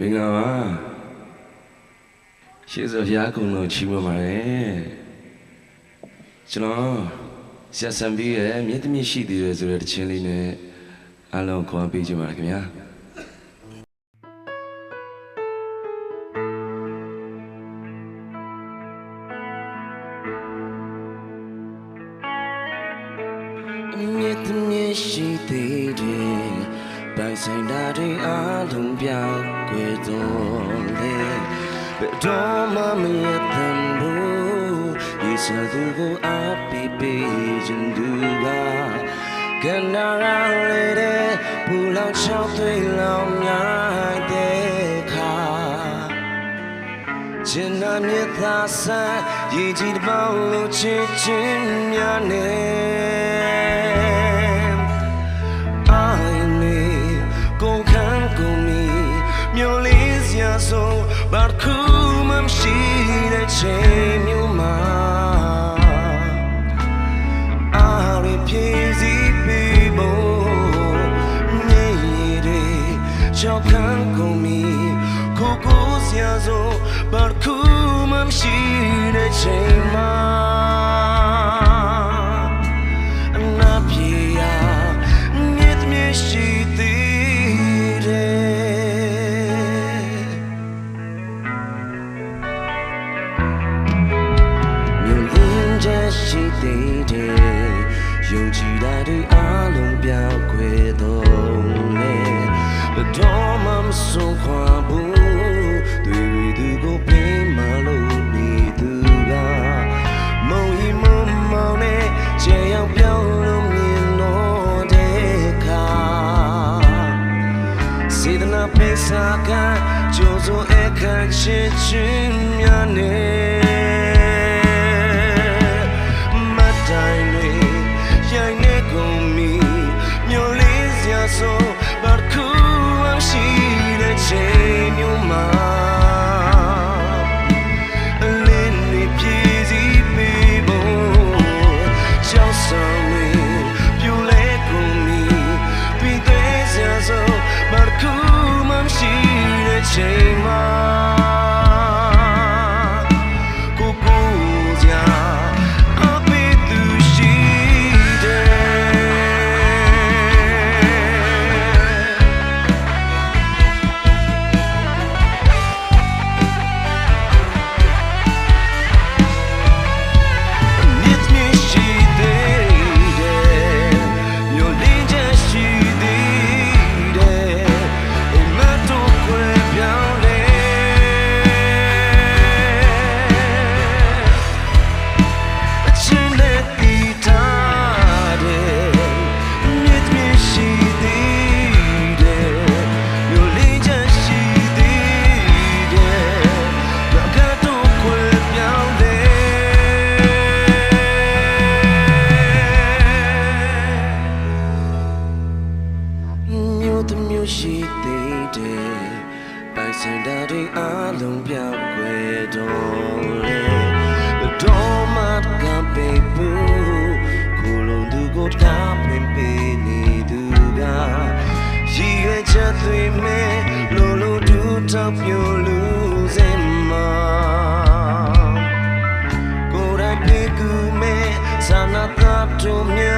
မင်္ဂလာပါရှေ့စောဘုရားကုံတော်ချီးမွမ်းပါတယ်ကျွန်တော်ဆရာဆံပြီးရဲ့မြင့်တမြင့်ရှိသေးတယ်ဆိုတဲ့တခြင်းလေးနဲ့အားလုံးခေါ်ပေးကြပါရခင်ဗျာအမြင့်တမြင့်ရှိသေးတယ် ပိုင်ဆိုင်တာတွေအားလုံးပြောင်းကွယ်တော်လေဘယ်တော့မှမရသမ်းဘူးဒီစသူကိုအားပေးပေးခြင်းသူကကနာရလေးတဲ့ပူလောင်ချောက်သွေးလောင်မြိုင်တဲ့ခါကျင်နာမြတ်သာဆန်းရည်ကြည်တပေါင်းလို့ချစ်ချင်းများနေ ချောက်ခံကုန်မီကိုကိုစရာဆိုဘာတစ်ခုမှမရှိတဲ့ချိန်မှာအနာပြေရာမြစ်မြစ်ရှိသေးတယ်မြင်လင်းချက်ရှိသေးတယ်ယုံကြည်တာတွေအားလုံးပြောင်းခွဲတော့လေ ဘယ်တော့မှမဆုံးခွာဘူးတွေဝီသူကိုပေးမလို့နေသူကမုံဤမုံမောင်နဲ့ချေရောက်ပြောင်းလို့မြင်တော့တဲ့ခါစေတနာပိစာကကြိုးစိုးအခန့်ချစ်ချင်းများနေ ချိ တော့လေဘယ်တော့မှကံပေးဘူးကိုယ်လုံးသူကိုတားပင်ပေးနေသူကရည်ရွယ်ချက်သွေးမဲ့လိုလိုဒူတောက်ပြလူစင်မှာကိုယ်တိုင်ပြေကူမဲ့ဇာနာတာတို့မြေ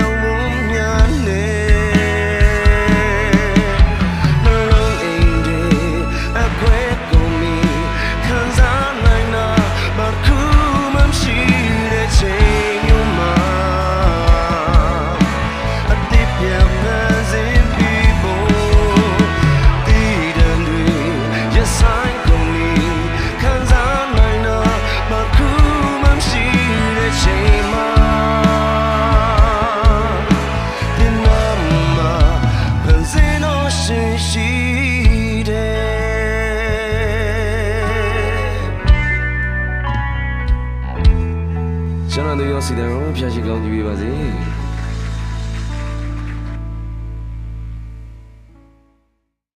ကျွန်တော်တို့ရောစီတယ်ရောဖျားရှိကောင်းကြည့်ပြပါစေ